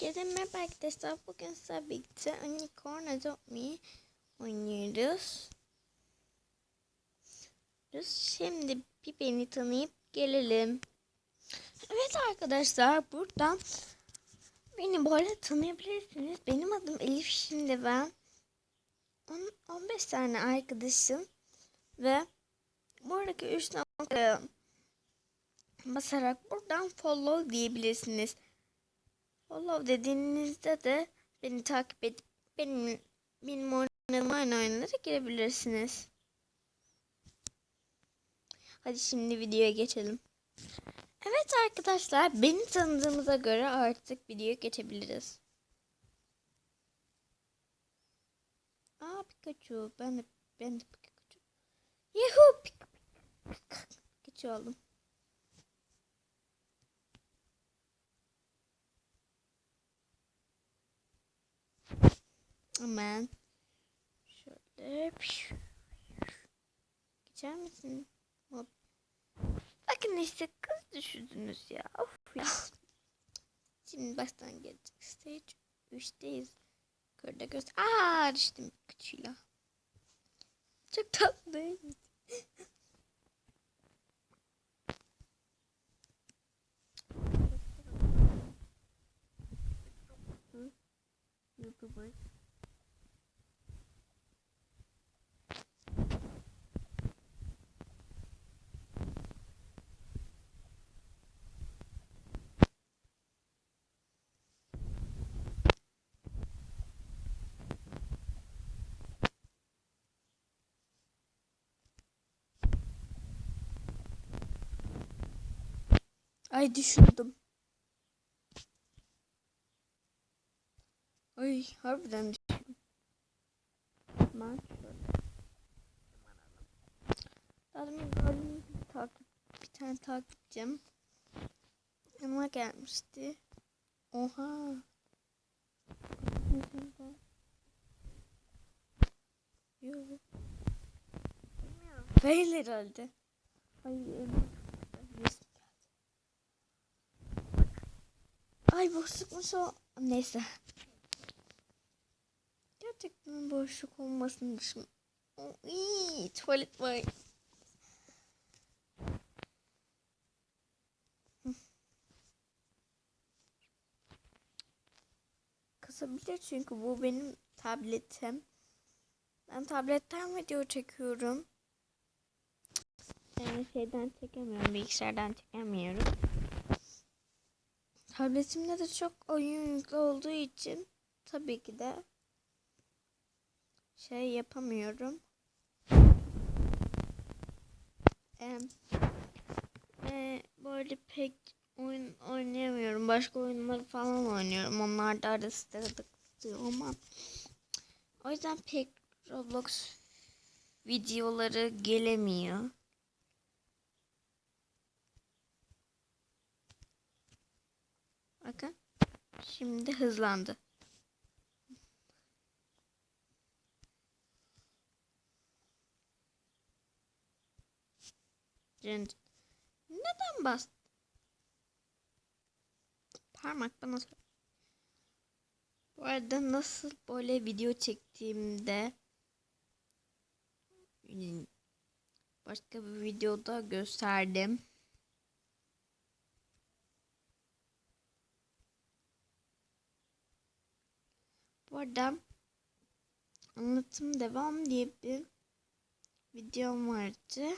Herkese merhaba arkadaşlar. Bugün size birlikte Unicorn Adopt oynuyoruz. Şimdi bir beni tanıyıp gelelim. Evet arkadaşlar buradan beni böyle tanıyabilirsiniz. Benim adım Elif şimdi ben 10, 15 tane arkadaşım ve buradaki 3 noktaya basarak buradan follow diyebilirsiniz. Follow dediğinizde de beni takip edip benim benim oynadığım aynı oyunlara girebilirsiniz. Hadi şimdi videoya geçelim. Evet arkadaşlar beni tanıdığımıza göre artık videoya geçebiliriz. Aa Pikachu ben de ben de Pikachu. Yuhu Pikachu oldum. Hemen şöyle geçer misin? Bakın işte kız düşürdünüz ya. Of ya. Şimdi baştan gelecek. Stage 3'teyiz. Körde göz. Aa düştüm küçüğüyle. Çok tatlı değil mi? YouTuber. Ay düşürdüm. Ay harbiden düşürdüm. Ben demin gördüğünüz bir takip, bir tane takipçim yanıma gelmişti. Oha. Yok. Fail herhalde. Ay. Ay boşlukmuş o. Neyse. Gerçekten boşluk olmasın dışım. İyi, tuvalet var. Kısabilir çünkü bu benim tabletim. Ben tabletten video çekiyorum. Yani şeyden çekemiyorum, bilgisayardan çekemiyorum. Tabletimde de çok oyun yüklü olduğu için tabii ki de şey yapamıyorum. Ee, e, böyle pek oyun oynayamıyorum. Başka oyunları falan oynuyorum. Onlar da arada sırada kısıyor ama o yüzden pek Roblox videoları gelemiyor. Bakın. Şimdi hızlandı. Neden bastı? Parmak bana Bu arada nasıl böyle video çektiğimde başka bir videoda gösterdim. Bu arada anlatım devam diye bir videom vardı.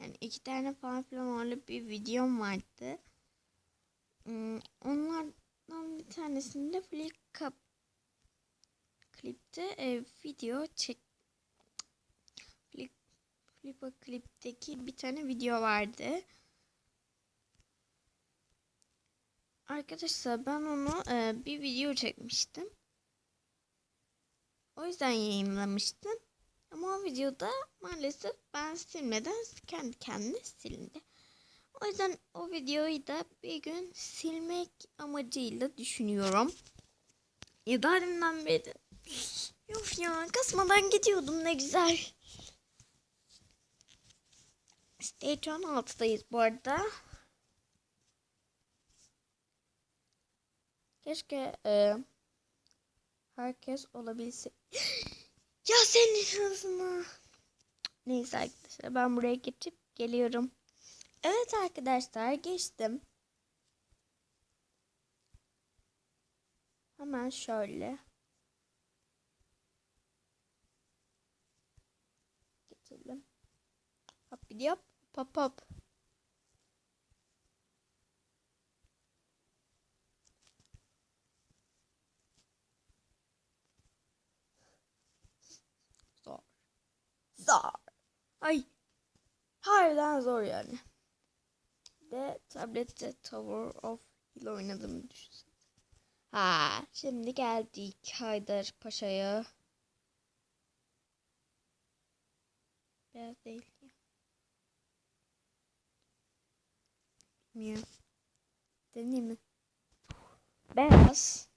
Yani iki tane falan filan öyle bir videom vardı. Hmm, onlardan bir tanesinde Flip klipte e, video çek Flip, Flipa klipteki bir tane video vardı. Arkadaşlar ben onu e, bir video çekmiştim. O yüzden yayınlamıştım. Ama o videoda maalesef ben silmeden kendi kendine silindi. O yüzden o videoyu da bir gün silmek amacıyla düşünüyorum. Ya da halimden beri. Yok ya kasmadan gidiyordum ne güzel. Stage 16'dayız bu arada. Keşke e, herkes olabilse. ya senin şansına. Neyse arkadaşlar ben buraya geçip geliyorum. Evet arkadaşlar geçtim. Hemen şöyle. Geçelim. Hop yap. Hop hop. Zor. Zor. Ay. Harbiden zor yani. De tablette Tower of Hill oynadığımı düşünsün. Ha, şimdi geldik Haydar Paşa'ya. Beyaz değil ya. Bilmiyorum. Deneyim mi? Beyaz.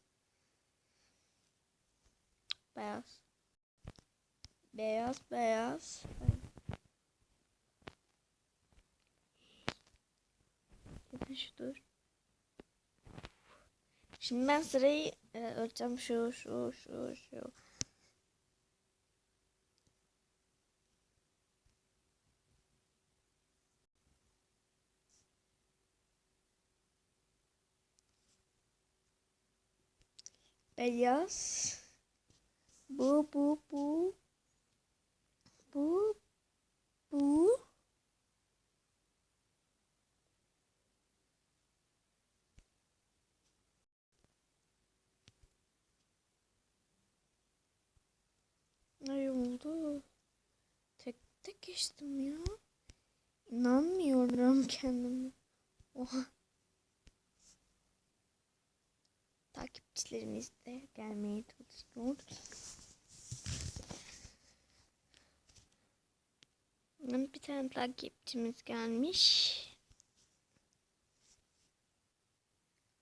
Beyaz. Beyaz, beyaz. Yavaş dur. Şimdi ben sırayı e, ölçeceğim şu şu şu şu. Beyaz. Bu bu bu. Bu bu. Ay oldu. Tek tek geçtim ya. İnanmıyorum kendime. Oha. Takipçilerimiz de gelmeye çalışıyor. Bir tane takipçimiz gelmiş.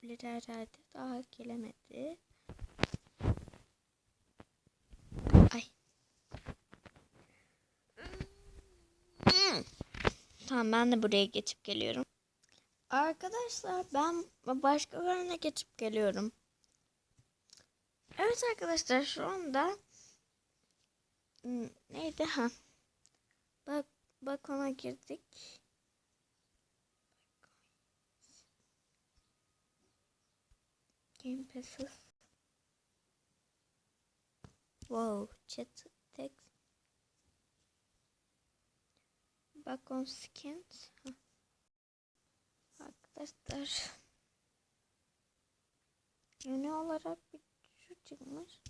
Litererde daha gelemedi. Ay. Tamam ben de buraya geçip geliyorum. Arkadaşlar ben başka birine geçip geliyorum. Evet arkadaşlar şu anda hmm, neydi ha? Bak balkona girdik. Game passes. Wow, chat text. Balkon skins. Ha. Arkadaşlar. Yeni olarak bir şu çıkmış.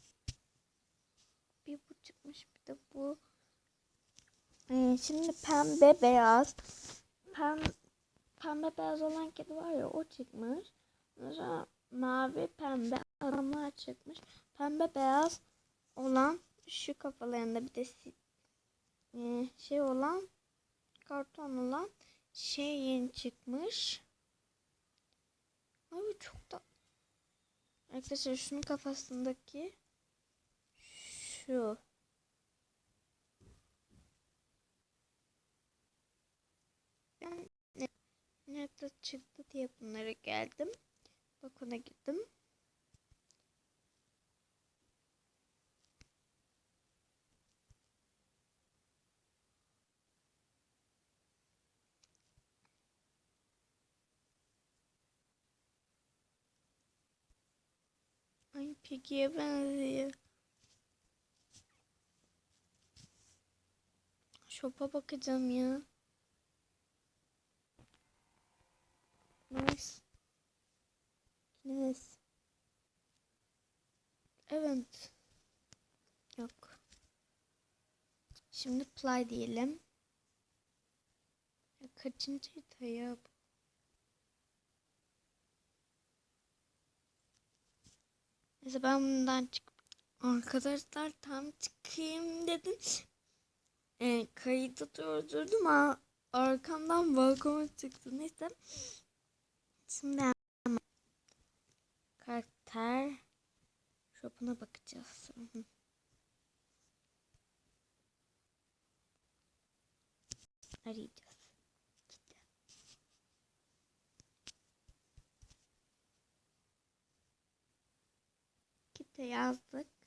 Bir bu çıkmış. Bir de bu. Ee, şimdi pembe beyaz. Pem, pembe beyaz olan kedi var ya o çıkmış. Sonra mavi pembe adamlar çıkmış. Pembe beyaz olan şu kafalarında bir de e, şey olan karton olan şey yeni çıkmış. Abi çok da Arkadaşlar şunun kafasındaki şu ben ne, nerede çıktı diye bunlara geldim. Bakona gittim. Ay Piggy'ye benziyor. Shop'a bakacağım ya. Nice. Nice. Evet. Yok. Şimdi play diyelim. Ya kaçıncı ya? Neyse ben bundan çık. Arkadaşlar tam çıkayım dedim. E, kayıtı durdurdum ama arkamdan balkona çıktı. Neyse. Şimdi hemen karakter shop'una bakacağız. Arayacağız. birlikte yazdık.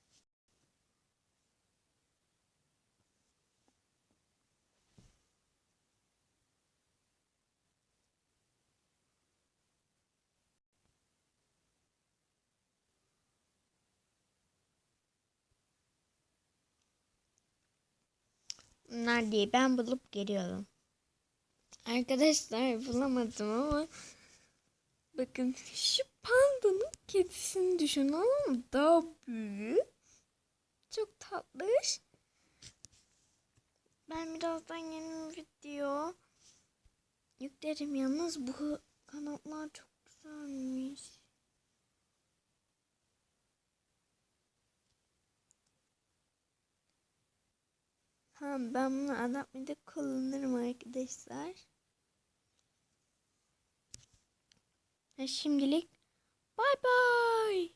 Bunlar ben bulup geliyorum. Arkadaşlar bulamadım ama bakın şu pandanın kedisini düşün ama daha büyük. Çok tatlış. Ben birazdan yeni video yüklerim. Yalnız bu kanatlar çok güzelmiş. Ha, ben bunu adaptede kullanırım arkadaşlar. Ha, şimdilik bay bay.